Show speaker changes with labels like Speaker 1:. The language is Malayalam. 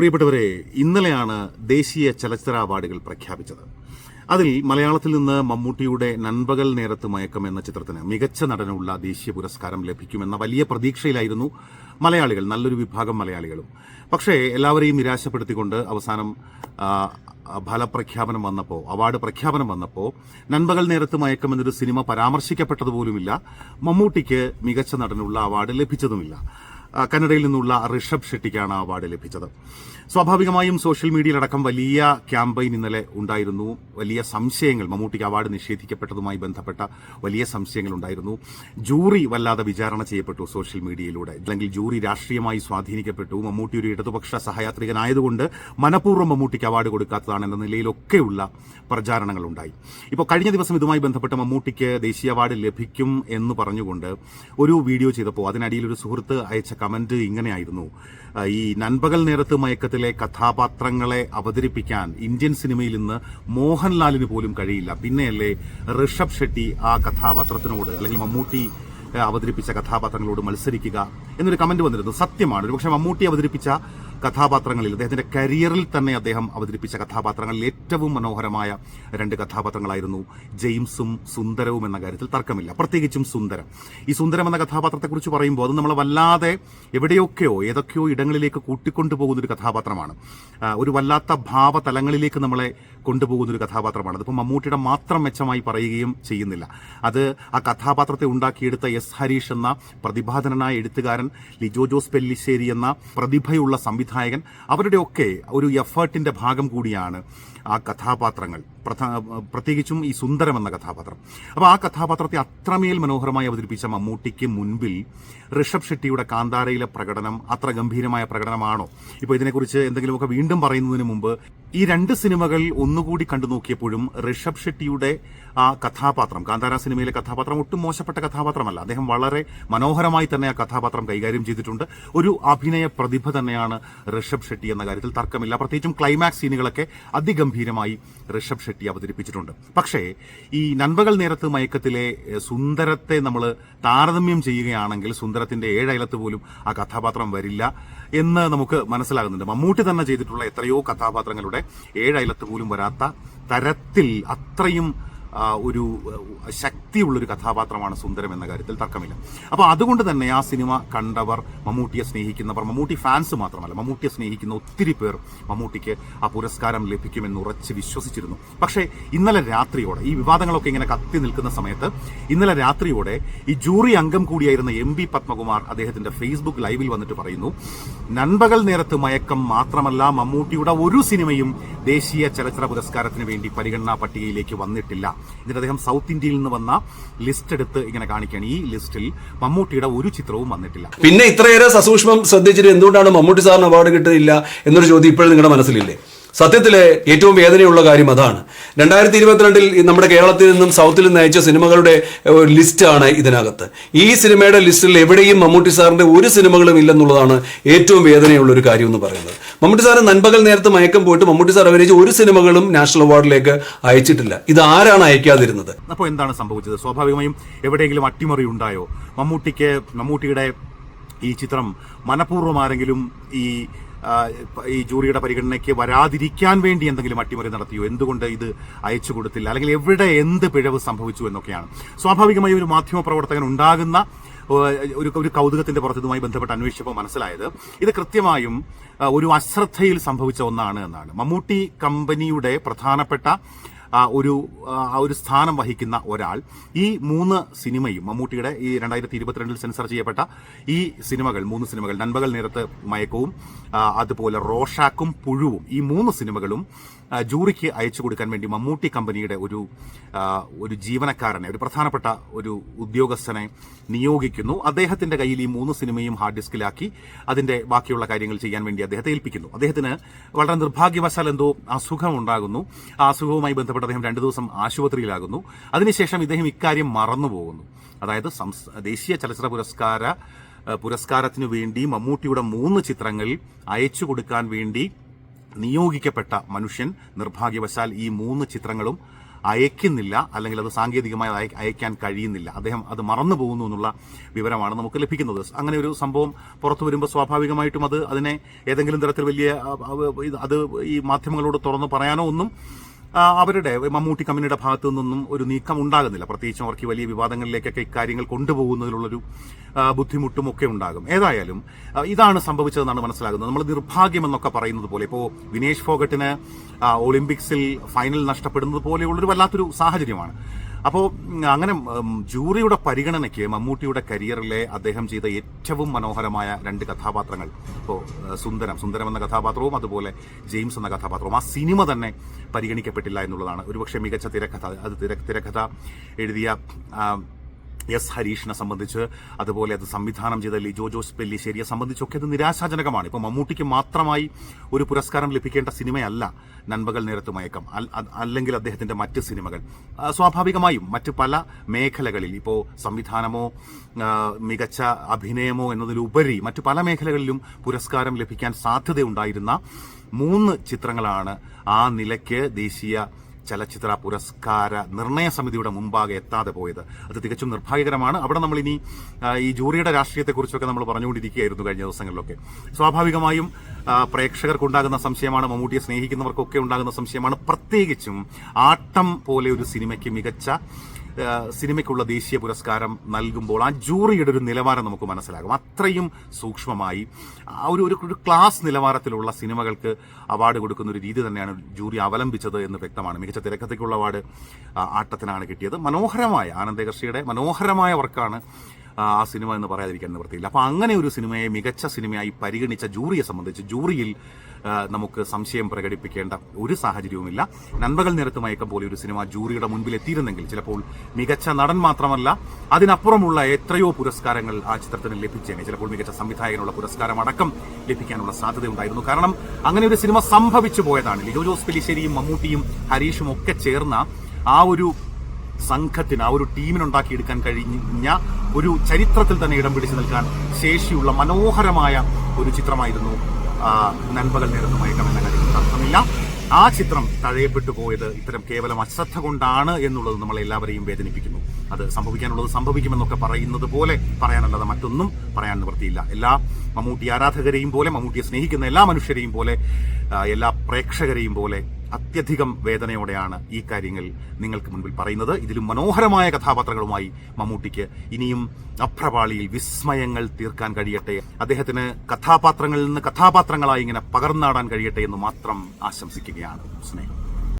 Speaker 1: പ്രിയപ്പെട്ടവരെ ഇന്നലെയാണ് ദേശീയ ചലച്ചിത്ര അവാർഡുകൾ പ്രഖ്യാപിച്ചത്. അതിൽ മലയാളത്തിൽ നിന്ന് മമ്മൂട്ടിയുടെ നൻപകൽ നേരത്ത് മയക്കം എന്ന ചിത്രത്തിന് മികച്ച നടനുള്ള ദേശീയ പുരസ്കാരം ലഭിക്കുമെന്ന വലിയ പ്രതീക്ഷയിലായിരുന്നു മലയാളികൾ നല്ലൊരു വിഭാഗം മലയാളികളും. പക്ഷേ എല്ലാവരെയും നിരാശപ്പെടുത്തിക്കൊണ്ട് അവസാനം ഫലപ്രഖ്യാപനം വന്നപ്പോൾ അവാർഡ് പ്രഖ്യാപനം വന്നപ്പോൾ നൻപകൽ നേരത്ത് മയക്കം എന്നൊരു സിനിമ പരാമർശിക്കപ്പെട്ടതുപോലുമില്ല. മമ്മൂട്ടിക്ക് മികച്ച നടനുള്ള അവാർഡ് ലഭിച്ചതുമില്ല. കന്നഡയിൽ നിന്നുള്ള ഋഷഭ് ഷെട്ടിക്കാണ് അവാർഡ് ലഭിച്ചത്. സ്വാഭാവികമായും സോഷ്യൽ മീഡിയയിലടക്കം വലിയ ക്യാമ്പയിൻ ഇന്നലെ ഉണ്ടായിരുന്നു. വലിയ സംശയങ്ങൾ മമ്മൂട്ടിക്ക് അവാർഡ് നിഷേധിക്കപ്പെട്ടതുമായി ബന്ധപ്പെട്ട വലിയ സംശയങ്ങൾ ഉണ്ടായിരുന്നു. ജൂറി വല്ലാതെ വിചാരണ ചെയ്യപ്പെട്ടു സോഷ്യൽ മീഡിയയിലൂടെ. അല്ലെങ്കിൽ ജൂറി രാഷ്ട്രീയമായി സ്വാധീനിക്കപ്പെട്ടു. മമ്മൂട്ടി ഒരു ഇടതുപക്ഷ സഹയാത്രികനായതുകൊണ്ട് മനഃപൂർവം മമ്മൂട്ടിക്ക് അവാർഡ് കൊടുക്കാത്തതാണ് എന്ന നിലയിലൊക്കെയുള്ള പ്രചാരണങ്ങൾ ഉണ്ടായി. ഇപ്പോൾ കഴിഞ്ഞ ദിവസം ഇതുമായി ബന്ധപ്പെട്ട് മമ്മൂട്ടിക്ക് ദേശീയ അവാർഡ് ലഭിക്കും എന്ന് പറഞ്ഞുകൊണ്ട് ഒരു വീഡിയോ ചെയ്തപ്പോൾ അതിനടിയിൽ ഒരു സുഹൃത്ത് അയച്ച കമന്റ് ഇങ്ങനെയായിരുന്നു. ഈ നൻപകൽ നേരത്ത് മയക്കത്തിലെ കഥാപാത്രങ്ങളെ അവതരിപ്പിക്കാൻ ഇന്ത്യൻ സിനിമയിൽ ഇന്ന് മോഹൻലാലിന് പോലും കഴിയില്ല. പിന്നെയല്ലേ ഋഷഭ് ഷെട്ടി ആ കഥാപാത്രത്തിനോട് അല്ലെങ്കിൽ മമ്മൂട്ടി അവതരിപ്പിച്ച കഥാപാത്രങ്ങളോട് മത്സരിക്കുക എന്നൊരു കമന്റ് വന്നിരുന്നു. സത്യമാണ്. ഒരുപക്ഷെ മമ്മൂട്ടി അവതരിപ്പിച്ച കഥാപാത്രങ്ങളിൽ അദ്ദേഹത്തിന്റെ കരിയറിൽ തന്നെ അദ്ദേഹം അവതരിപ്പിച്ച കഥാപാത്രങ്ങളിൽ ഏറ്റവും മനോഹരമായ രണ്ട് കഥാപാത്രങ്ങളായിരുന്നു ജെയിംസും സുന്ദരവും എന്ന കാര്യത്തിൽ തർക്കമില്ല. പ്രത്യേകിച്ചും സുന്ദരം. ഈ സുന്ദരം എന്ന കഥാപാത്രത്തെക്കുറിച്ച് പറയുമ്പോൾ അത് നമ്മളെ വല്ലാതെ എവിടെയൊക്കെയോ ഏതൊക്കെയോ ഇടങ്ങളിലേക്ക് കൂട്ടിക്കൊണ്ടുപോകുന്ന ഒരു കഥാപാത്രമാണ് ഒരു വല്ലാത്ത ഭാവതലങ്ങളിലേക്ക് നമ്മളെ കൊണ്ടുപോകുന്ന ഒരു കഥാപാത്രമാണ്. അതിപ്പോൾ മമ്മൂട്ടിയുടെ മാത്രം മെച്ചമായി പറയുകയും ചെയ്യുന്നില്ല. അത് ആ കഥാപാത്രത്തെ ഉണ്ടാക്കിയെടുത്ത എസ് ഹരീഷ് എന്ന പ്രതിഭാധനനായ എഴുത്തുകാരൻ ലിജോ ജോസ് പെല്ലിശ്ശേരി എന്ന പ്രതിഭയുള്ള സംവിധായകൻ അവരുടെയൊക്കെ ഒരു എഫേർട്ടിന്റെ ഭാഗം കൂടിയാണ് ആ കഥാപാത്രങ്ങൾ. പ്രത്യേകിച്ചും ഈ സുന്ദരം എന്ന കഥാപാത്രം. അപ്പോൾ ആ കഥാപാത്രത്തെ അത്രമേൽ മനോഹരമായി അവതരിപ്പിച്ച മമ്മൂട്ടിക്ക് മുൻപിൽ ഋഷഭ് ഷെട്ടിയുടെ കാന്താരയിലെ പ്രകടനം അത്ര ഗംഭീരമായ പ്രകടനമാണോ? ഇപ്പോൾ ഇതിനെക്കുറിച്ച് എന്തെങ്കിലുമൊക്കെ വീണ്ടും പറയുന്നതിന് മുമ്പ് ഈ രണ്ട് സിനിമകൾ ഒന്നുകൂടി കണ്ടു നോക്കിയപ്പോഴും ഋഷഭ് ഷെട്ടിയുടെ ആ കഥാപാത്രം കാന്താര സിനിമയിലെ കഥാപാത്രം ഒട്ടും മോശപ്പെട്ട കഥാപാത്രമല്ല. അദ്ദേഹം വളരെ മനോഹരമായി തന്നെ ആ കഥാപാത്രം കൈകാര്യം ചെയ്തിട്ടുണ്ട്. ഒരു അഭിനയ പ്രതിഭ തന്നെയാണ് ഋഷഭ് ഷെട്ടി എന്ന കാര്യത്തിൽ തർക്കമില്ല. പ്രത്യേകിച്ചും ക്ലൈമാക്സ് സീനുകളൊക്കെ അതിഗംഭീരമായി ഋഷഭ് ഷെട്ടി അവതരിപ്പിച്ചിട്ടുണ്ട്. പക്ഷേ ഈ നൻപകൽ നേരത്ത് മയക്കത്തിലെ സുന്ദരത്തെ നമ്മൾ താരതമ്യം ചെയ്യുകയാണെങ്കിൽ സുന്ദരത്തിന്റെ ഏഴയലത്ത് പോലും ആ കഥാപാത്രം വരില്ല എന്ന് നമുക്ക് മനസ്സിലാകുന്നുണ്ട്. മമ്മൂട്ടി തന്നെ ചെയ്തിട്ടുള്ള എത്രയോ കഥാപാത്രങ്ങളുടെ ഏഴയലത്ത് പോലും വരാത്ത തരത്തിൽ അത്രയും ഒരു ശക്തിയുള്ളൊരു കഥാപാത്രമാണ് സുന്ദരം എന്ന കാര്യത്തിൽ തർക്കമില്ല. അപ്പോൾ അതുകൊണ്ട് തന്നെ ആ സിനിമ കണ്ടവർ മമ്മൂട്ടിയെ സ്നേഹിക്കുന്നവർ മമ്മൂട്ടി ഫാൻസ് മാത്രമല്ല മമ്മൂട്ടിയെ സ്നേഹിക്കുന്ന ഒത്തിരി പേർ മമ്മൂട്ടിക്ക് ആ പുരസ്കാരം ലഭിക്കുമെന്ന് ഉറച്ച് വിശ്വസിച്ചിരുന്നു. പക്ഷേ ഇന്നലെ രാത്രിയോടെ ഈ വിവാദങ്ങളൊക്കെ ഇങ്ങനെ കത്തി നിൽക്കുന്ന സമയത്ത് ഇന്നലെ രാത്രിയോടെ ഈ ജൂറി അംഗം കൂടിയായിരുന്ന എം ബി പത്മകുമാർ അദ്ദേഹത്തിന്റെ ഫേസ്ബുക്ക് ലൈവിൽ വന്നിട്ട് പറയുന്നു നൻപകൽ നേരത്ത് മയക്കം മാത്രമല്ല മമ്മൂട്ടിയുടെ ഒരു സിനിമയും ദേശീയ ചലച്ചിത്ര പുരസ്കാരത്തിന് വേണ്ടി പരിഗണനാ പട്ടികയിലേക്ക് വന്നിട്ടില്ല. എന്നിട്ട് അദ്ദേഹം സൗത്ത് ഇന്ത്യയിൽ നിന്ന് വന്ന ലിസ്റ്റ് എടുത്ത് ഇങ്ങനെ കാണിക്കുകയാണ്. ഈ ലിസ്റ്റിൽ മമ്മൂട്ടിയുടെ ഒരു ചിത്രവും വന്നിട്ടില്ല.
Speaker 2: പിന്നെ ഇത്രയേറെ സസൂക്ഷ്മം ശ്രദ്ധിച്ചിട്ട് എന്തുകൊണ്ടാണ് മമ്മൂട്ടി സാറിന് അവാർഡ് കിട്ടുന്നില്ല എന്നൊരു ചോദ്യം ഇപ്പോഴും നിങ്ങളുടെ മനസ്സിലില്ലേ? സത്യത്തിലെ ഏറ്റവും വേദനയുള്ള കാര്യം അതാണ്. രണ്ടായിരത്തി ഇരുപത്തിരണ്ടിൽ നമ്മുടെ കേരളത്തിൽ നിന്നും സൗത്തിൽ നിന്ന് അയച്ച സിനിമകളുടെ ലിസ്റ്റാണ് ഇതിനകത്ത്. ഈ സിനിമയുടെ ലിസ്റ്റിൽ എവിടെയും മമ്മൂട്ടി സാറിന്റെ ഒരു സിനിമകളും ഇല്ലെന്നുള്ളതാണ് ഏറ്റവും വേദനയുള്ള ഒരു കാര്യം എന്ന് പറയുന്നത്. മമ്മൂട്ടി സാറ് നൻപകൽ നേരത്തെ മയക്കം പോയിട്ട് മമ്മൂട്ടി സാർ അഭിനയിച്ച ഒരു സിനിമകളും നാഷണൽ അവാർഡിലേക്ക് അയച്ചിട്ടില്ല. ഇത് ആരാണ് അയക്കാതിരുന്നത്?
Speaker 1: അപ്പോൾ എന്താണ് സംഭവിച്ചത്? സ്വാഭാവികമായും എവിടെയെങ്കിലും അട്ടിമറി ഉണ്ടായോ? മമ്മൂട്ടിക്ക് മമ്മൂട്ടിയുടെ ഈ ചിത്രം മനഃപൂർവം ആരെങ്കിലും ഈ ഈ ജൂറിയുടെ പരിഗണനയ്ക്ക് വരാതിരിക്കാൻ വേണ്ടി എന്തെങ്കിലും അട്ടിമറി നടത്തിയോ? എന്തുകൊണ്ട് ഇത് അയച്ചു കൊടുത്തില്ല? അല്ലെങ്കിൽ എവിടെ എന്ത് പിഴവ് സംഭവിച്ചു എന്നൊക്കെയാണ്. സ്വാഭാവികമായി ഒരു മാധ്യമ പ്രവർത്തകൻ ഉണ്ടാകുന്ന ഒരു ഒരു കൗതുകത്തിന്റെ പുറത്ത് ഇതുമായി ബന്ധപ്പെട്ട് അന്വേഷിച്ചപ്പോൾ മനസ്സിലായത് ഇത് കൃത്യമായും ഒരു അശ്രദ്ധയിൽ സംഭവിച്ച ഒന്നാണ് എന്നാണ്. മമ്മൂട്ടി കമ്പനിയുടെ പ്രധാനപ്പെട്ട ഒരു ആ ഒരു സ്ഥാനം വഹിക്കുന്ന ഒരാൾ. ഈ മൂന്ന് സിനിമയും മമ്മൂട്ടിയുടെ ഈ രണ്ടായിരത്തി ഇരുപത്തിരണ്ടിൽ സെൻസർ ചെയ്യപ്പെട്ട ഈ സിനിമകൾ മൂന്ന് സിനിമകൾ നൻപകൽ നേരത്ത് മയക്കവും അതുപോലെ റോഷാക്കും പുഴുവും ഈ മൂന്ന് സിനിമകളും ജൂറിക്ക് അയച്ചു കൊടുക്കാൻ വേണ്ടി മമ്മൂട്ടി കമ്പനിയുടെ ഒരു ഒരു ജീവനക്കാരനെ ഒരു പ്രധാനപ്പെട്ട ഒരു ഉദ്യോഗസ്ഥനെ നിയോഗിക്കുന്നു. അദ്ദേഹത്തിന്റെ കയ്യിൽ ഈ മൂന്ന് സിനിമയും ഹാർഡ് ഡിസ്കിലാക്കി അതിന്റെ ബാക്കിയുള്ള കാര്യങ്ങൾ ചെയ്യാൻ വേണ്ടി അദ്ദേഹത്തെ ഏൽപ്പിക്കുന്നു. അദ്ദേഹത്തിന് വളരെ നിർഭാഗ്യവശാൽ എന്തോ അസുഖം ഉണ്ടാകുന്നു ആ അസുഖവുമായി ബന്ധപ്പെട്ട് അദ്ദേഹം രണ്ടു ദിവസം ആശുപത്രിയിലാകുന്നു. അതിനുശേഷം ഇദ്ദേഹം ഇക്കാര്യം മറന്നുപോകുന്നു. അതായത് ദേശീയ ചലച്ചിത്ര പുരസ്കാര പുരസ്കാരത്തിനു വേണ്ടി മമ്മൂട്ടിയുടെ മൂന്ന് ചിത്രങ്ങൾ അയച്ചു കൊടുക്കാൻ വേണ്ടി നിയോഗിക്കപ്പെട്ട മനുഷ്യൻ നിർഭാഗ്യവശാൽ ഈ മൂന്ന് ചിത്രങ്ങളും അയക്കുന്നില്ല. അല്ലെങ്കിൽ അത് സാങ്കേതികമായി അയക്കാൻ കഴിയുന്നില്ല. അദ്ദേഹം അത് മറന്നു പോകുന്നു എന്നുള്ള വിവരമാണ് നമുക്ക് ലഭിക്കുന്നത്. അങ്ങനെ ഒരു സംഭവം പുറത്തു വരുമ്പോൾ സ്വാഭാവികമായിട്ടും അത് അതിനെ ഏതെങ്കിലും തരത്തിൽ വലിയ അത് ഈ മാധ്യമങ്ങളോട് തുറന്നു പറയാനോ ഒന്നും അവരുടെ മമ്മൂട്ടി കമ്പനിയുടെ ഭാഗത്തു നിന്നൊന്നും ഒരു നീക്കം ഉണ്ടാകുന്നില്ല. പ്രത്യേകിച്ചും അവർക്ക് വലിയ വിവാദങ്ങളിലേക്കൊക്കെ ഇക്കാര്യങ്ങൾ കൊണ്ടുപോകുന്നതിലുള്ളൊരു ബുദ്ധിമുട്ടും ഒക്കെ ഉണ്ടാകും. ഏതായാലും ഇതാണ് സംഭവിച്ചതെന്നാണ് മനസ്സിലാകുന്നത്. നമ്മൾ നിർഭാഗ്യം എന്നൊക്കെ പറയുന്നത് പോലെ ഇപ്പോൾ വിനേഷ് ഫോഗട്ടിന് ഒളിമ്പിക്സിൽ ഫൈനൽ നഷ്ടപ്പെടുന്നത് പോലെയുള്ളൊരു വല്ലാത്തൊരു സാഹചര്യമാണ്. അപ്പോൾ അങ്ങനെ ജൂറിയുടെ പരിഗണനയ്ക്ക് മമ്മൂട്ടിയുടെ കരിയറിലെ അദ്ദേഹം ചെയ്ത ഏറ്റവും മനോഹരമായ രണ്ട് കഥാപാത്രങ്ങൾ. ഇപ്പോൾ സുന്ദരം സുന്ദരം എന്ന കഥാപാത്രവും അതുപോലെ ജെയിംസ് എന്ന കഥാപാത്രവും. ആ സിനിമ തന്നെ പരിഗണിക്കപ്പെട്ടില്ല എന്നുള്ളതാണ്. ഒരുപക്ഷെ മികച്ച തിരക്കഥ അത് തിര- തിരക്കഥ എഴുതിയ എസ് ഹരീഷിനെ സംബന്ധിച്ച് അതുപോലെ അത് സംവിധാനം ചെയ്ത ലിജോ ജോസ് പെല്ലിശ്ശേരിയെ സംബന്ധിച്ചൊക്കെ അത് നിരാശാജനകമാണ്. ഇപ്പോൾ മമ്മൂട്ടിക്ക് മാത്രമായി ഒരു പുരസ്കാരം ലഭിക്കേണ്ട സിനിമയല്ല നൻപകൽ നേരത്ത് മയക്കം. അല്ലെങ്കിൽ അദ്ദേഹത്തിന്റെ മറ്റ് സിനിമകൾ. സ്വാഭാവികമായും മറ്റ് പല മേഖലകളിൽ ഇപ്പോൾ സംവിധാനമോ മികച്ച അഭിനയമോ എന്നതിലുപരി മറ്റ് പല മേഖലകളിലും പുരസ്കാരം ലഭിക്കാൻ സാധ്യതയുണ്ടായിരുന്ന മൂന്ന് ചിത്രങ്ങളാണ് ആ നിലയ്ക്ക് ദേശീയ ചലച്ചിത്ര പുരസ്കാര നിർണയ സമിതിയുടെ മുമ്പാകെ എത്താതെ പോയത്. അത് തികച്ചും നിർഭാഗ്യകരമാണ്. അവിടെ നമ്മൾ ഇനി ഈ ജൂറിയുടെ രാഷ്ട്രീയത്തെക്കുറിച്ചൊക്കെ നമ്മൾ പറഞ്ഞുകൊണ്ടിരിക്കുകയായിരുന്നു കഴിഞ്ഞ ദിവസങ്ങളിലൊക്കെ. സ്വാഭാവികമായും പ്രേക്ഷകർക്കുണ്ടാകുന്ന സംശയമാണ് മമ്മൂട്ടിയെ സ്നേഹിക്കുന്നവർക്കൊക്കെ ഉണ്ടാകുന്ന സംശയമാണ്. പ്രത്യേകിച്ചും ആട്ടം പോലെ ഒരു സിനിമയ്ക്ക് മികച്ച സിനിമയ്ക്കുള്ള ദേശീയ പുരസ്കാരം നൽകുമ്പോൾ ആ ജൂറിയുടെ ഒരു നിലവാരം നമുക്ക് മനസ്സിലാകും. അത്രയും സൂക്ഷ്മമായി ആ ഒരു ഒരു ക്ലാസ് നിലവാരത്തിലുള്ള സിനിമകൾക്ക് അവാർഡ് കൊടുക്കുന്ന ഒരു രീതി തന്നെയാണ് ജൂറി അവലംബിച്ചത് എന്ന് വ്യക്തമാണ്. മികച്ച തിരക്കഥയ്ക്കുള്ള അവാർഡ് ആട്ടത്തിനാണ് കിട്ടിയത്. മനോഹരമായ ആനന്ദകർഷിയുടെ മനോഹരമായ വർക്കാണ് ആ സിനിമ എന്ന് പറയാതിരിക്കാൻ നിവൃത്തിയില്ല. അപ്പോൾ അങ്ങനെ ഒരു സിനിമയെ മികച്ച സിനിമയായി പരിഗണിച്ച ജൂറിയെ സംബന്ധിച്ച് ജൂറിയിൽ നമുക്ക് സംശയം പ്രകടിപ്പിക്കേണ്ട ഒരു സാഹചര്യവുമില്ല. നന്മകൾ നിരത്ത് മയക്കം പോലെ ഒരു സിനിമ ജൂറിയുടെ മുൻപിൽ എത്തിയിരുന്നെങ്കിൽ ചിലപ്പോൾ മികച്ച നടൻ മാത്രമല്ല അതിനപ്പുറമുള്ള എത്രയോ പുരസ്കാരങ്ങൾ ആ ചിത്രത്തിന് ലഭിച്ചേനെ. ചിലപ്പോൾ മികച്ച സംവിധായകനുള്ള പുരസ്കാരം അടക്കം ലഭിക്കാനുള്ള സാധ്യതയുണ്ടായിരുന്നു. കാരണം അങ്ങനെ ഒരു സിനിമ സംഭവിച്ചു പോയതാണ്. ലിജോ ജോസ് പെലിശ്ശേരിയും മമ്മൂട്ടിയും ഹരീഷും ഒക്കെ ചേർന്ന ആ ഒരു സംഘത്തിന് ആ ഒരു ടീമിനുണ്ടാക്കിയെടുക്കാൻ കഴിഞ്ഞ ഒരു ചരിത്രത്തിൽ തന്നെ ഇടം പിടിച്ചു നിൽക്കാൻ ശേഷിയുള്ള മനോഹരമായ ഒരു ചിത്രമായിരുന്നു നൻപകൽ നേരുന്ന മയക്കം എന്ന അർത്ഥമില്ല. ആ ചിത്രം തഴയപ്പെട്ടു പോയത് ഇത്തരം കേവലം അശ്രദ്ധ കൊണ്ടാണ് എന്നുള്ളത് നമ്മൾ എല്ലാവരെയും വേദനിപ്പിക്കുന്നു. അത് സംഭവിക്കാനുള്ളത് സംഭവിക്കുമെന്നൊക്കെ പറയുന്നത് പോലെ പറയാനല്ലാതെ മറ്റൊന്നും പറയാൻ നിവൃത്തിയില്ല. എല്ലാ മമ്മൂട്ടി ആരാധകരെയും പോലെ മമ്മൂട്ടിയെ സ്നേഹിക്കുന്ന എല്ലാ മനുഷ്യരെയും പോലെ എല്ലാ പ്രേക്ഷകരെയും പോലെ അത്യധികം വേദനയോടെയാണ് ഈ കാര്യങ്ങൾ നിങ്ങൾക്ക് മുൻപിൽ പറയുന്നത്. ഇതിലും മനോഹരമായ കഥാപാത്രങ്ങളുമായി മമ്മൂട്ടിക്ക് ഇനിയും അപ്രപാളിയിൽ വിസ്മയങ്ങൾ തീർക്കാൻ കഴിയട്ടെ. അദ്ദേഹത്തിന് കഥാപാത്രങ്ങളിൽ നിന്ന് കഥാപാത്രങ്ങളായി ഇങ്ങനെ പകർന്നാടാൻ കഴിയട്ടെ എന്ന് മാത്രം ആശംസിക്കുകയാണ് സ്നേഹം.